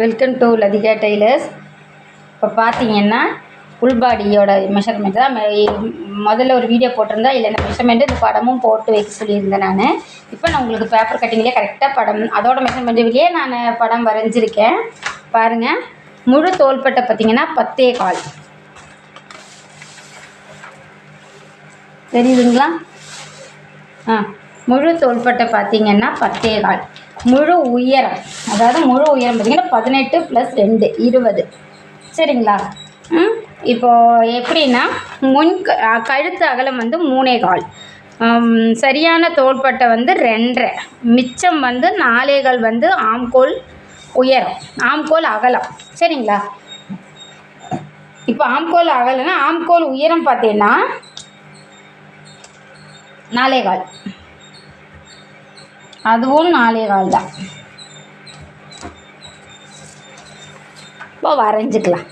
Welcome to Latika tailors இப்போ பார்த்தீங்கன்னா full பாடியோட மெஷர்மெண்ட் தான் முதல்ல ஒரு வீடியோ போட்டிருந்தா இல்லை இந்த மெஷர்மெண்ட்டு இந்த படமும் போட்டு வைக்க சொல்லியிருந்தேன் நான். இப்போ நான் உங்களுக்கு பேப்பர் கட்டிங்லேயே கரெக்டாக படம் அதோட மெஷர்மெண்ட்லேயே நான் படம் வரைஞ்சிருக்கேன். பாருங்கள் முழு தோள்பட்டை பார்த்தீங்கன்னா பத்தே கால். தெரியுதுங்களா? ஆ முழு தோள்பட்டை பார்த்தீங்கன்னா பத்தே கால். முழு உயரம். அதாவது முழு உயரம் பார்த்திங்கன்னா பதினெட்டு ப்ளஸ் ரெண்டு இருபது. சரிங்களா? ம்? இப்போது எப்படின்னா முன் கழுத்து அகலம் வந்து மூணே கால். சரியான தோள்பட்டை வந்து ரெண்டரை. மிச்சம் வந்து நாலேகள் வந்து ஆம்கோல் உயரம் ஆம்கோல் அகலம். சரிங்களா? இப்போ ஆம்கோல் அகலம்னா ஆம்கோல் உயரம் பார்த்தீங்கன்னா நாலேகால் அதுவும் நாலே கால் தான். இப்போ வரைஞ்சிக்கலாம்.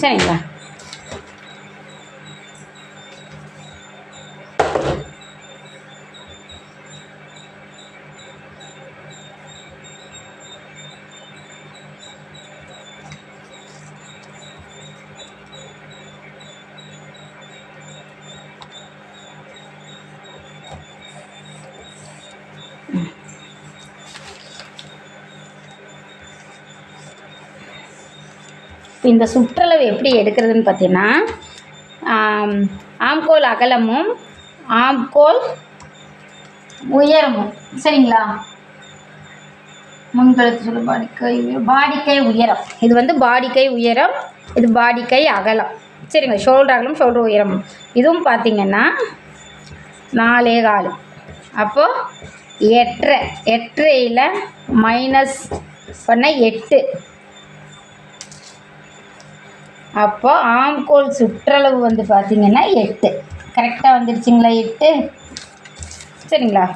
சரிங்களா? இந்த சுற்றளவு எப்படி எடுக்கிறதுன்னு பார்த்தீங்கன்னா ஆம்கோல் அகலமும் ஆம்கோல் உயரமும். சரிங்களா? முன்கழுத்து சொல்ல பாடிக்கை பாடிக்கை உயரம். இது வந்து பாடிக்கை உயரம் இது பாடிக்கை அகலம். சரிங்க ஷோல்டர் அகலம் ஷோல்டர் உயரம். இதுவும் பார்த்தீங்கன்னா நாலே கால். அப்போது எட்டரை. எட்டரையில் மைனஸ் பண்ண எட்டு. அப்போ ஆம்கோல் சுற்றளவு வந்து பார்த்திங்கன்னா எட்டு. கரெக்டாக வந்துடுச்சிங்களா எட்டு? சரிங்களா?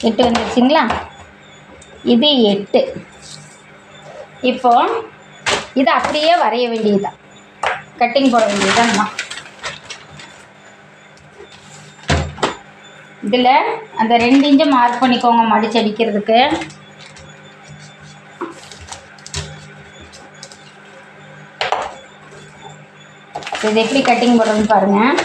எட்டு வந்துருச்சுங்களா? இது எட்டு. இப்போ இது அப்படியே வரைய வேண்டியதுதான். கட்டிங் போட வேண்டியதுதான்மா இதில் அந்த ரெண்டு இன்ச்சு மார்க் பண்ணிக்கோங்க மடிச்சு அடிக்கிறதுக்கு. இது எப்படி கட்டிங் போடுறதுன்னு பாருங்கள்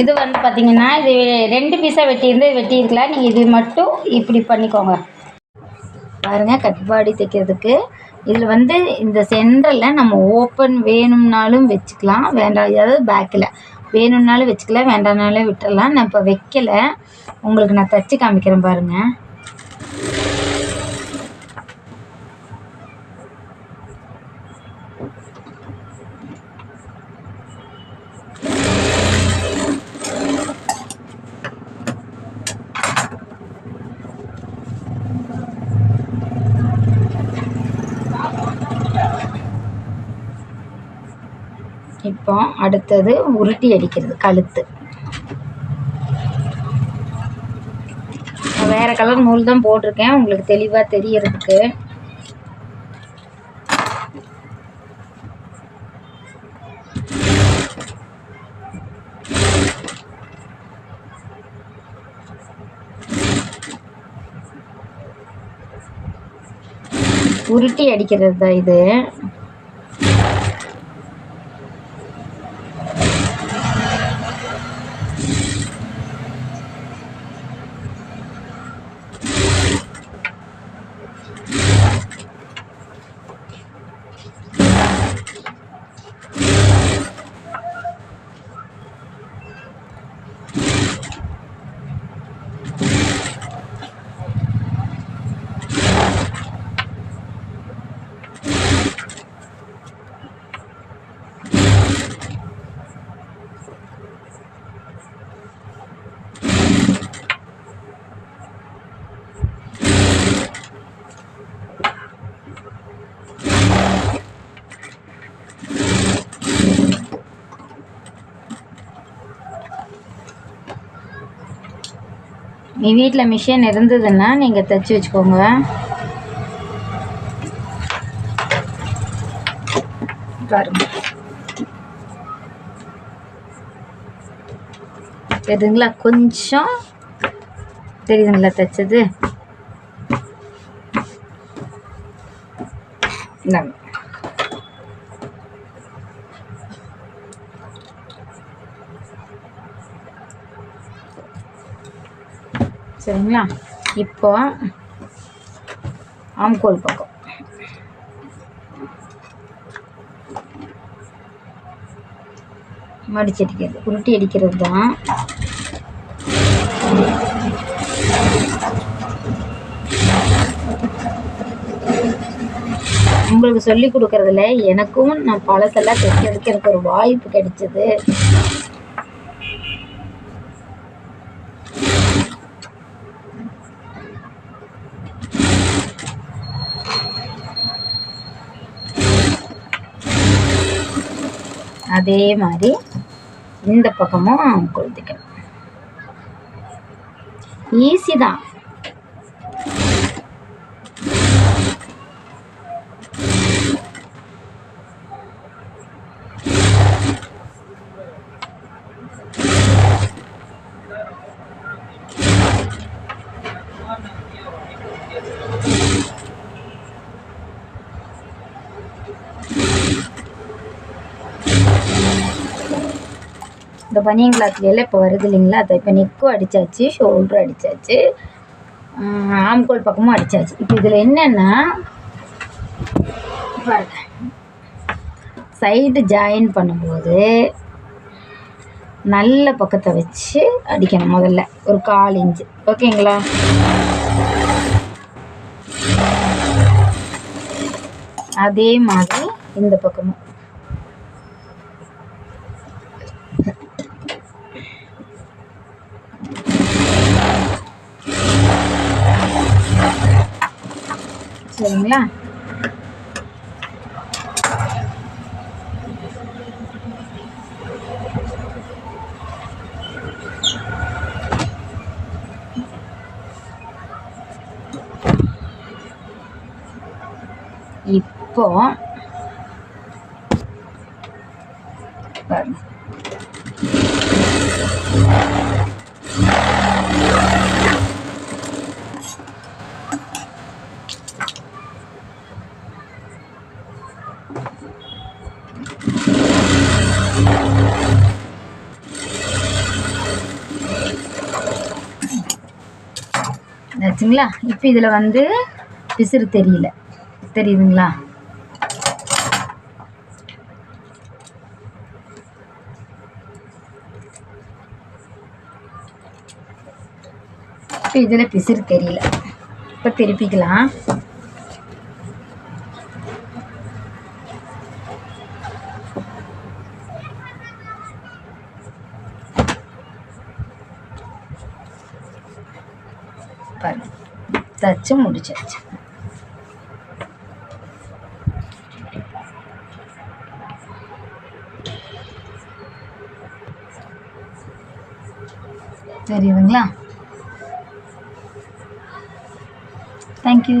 இது வந்து பார்த்தீங்கன்னா இது ரெண்டு பீஸாக வெட்டியிருந்து வெட்டியிருக்கலாம். நீங்கள் இது மட்டும் இப்படி பண்ணிக்கோங்க. பாருங்கள் கட்பாடி தைக்கிறதுக்கு. இதில் வந்து இந்த சென்டரில் நம்ம ஓப்பன் வேணும்னாலும் வச்சுக்கலாம் வேண்டாம் அதாவது பேக்கில் வேணும்னாலும் வச்சுக்கலாம் வேண்டாம்னாலும் விட்டுடலாம் நான் இப்போ வைக்கலை. உங்களுக்கு நான் தச்சு காமிக்கிறேன் பாருங்கள் இப்போ அடுத்தது உருட்டி அடிக்கிறது கழுத்து. நான் வேறு கலர் நூல் தான் போட்டிருக்கேன். உங்களுக்கு தெளிவாக தெரியறதுக்கு. உருட்டி அடிக்கிறது தான் இது. நீ வீட்டில் மிஷின் இருந்ததுன்னா நீங்கள் தைச்சி வச்சுக்கோங்க. பாருங்க. தெரியுதுங்களா? கொஞ்சம் தெரியுதுங்களா தைச்சது? இந்தாங்க. சரிங்களா? இப்போ ஆம்கோல் பக்கம். மடிச்சு அடிக்கிறது உருட்டி அடிக்கிறது தான். உங்களுக்கு சொல்லி கொடுக்கறதுல எனக்கும் நான் பழசெல்லாம் தைக்கிறதுக்கு எனக்கு ஒரு வாய்ப்பு கிடைச்சது. அதே மாதிரி இந்த பக்கமும் கொளுத்திக்கணும். ஈஸி தான். இந்த பனியன் கிளாத்ல இப்போ வருது இல்லைங்களா? அதை இப்போ நெக்கும் அடித்தாச்சு ஷோல்டரும் அடித்தாச்சு ஆம்கோல் பக்கமும் அடித்தாச்சு இப்போ இதில் என்னென்னா பாருங்க. சைடு ஜாயின் பண்ணும்போது நல்ல பக்கத்தை வச்சு அடிக்கணும் முதல்ல. ஒரு கால் இன்ச்சு ஓகேங்களா அதே மாதிரி இந்த பக்கமும். சரிங்களா இப்போ பாருங்க ஆச்சுங்களா? இப்போ இதில் வந்து விசிறு தெரியல. தெரியுதுங்களா? இப்போ இதில் பிசிறு தெரியல. இப்போ திருப்பிக்கலாம். தச்சு முடிச்சாச்சு. தெரியுதுங்களா? தேங்க்யூ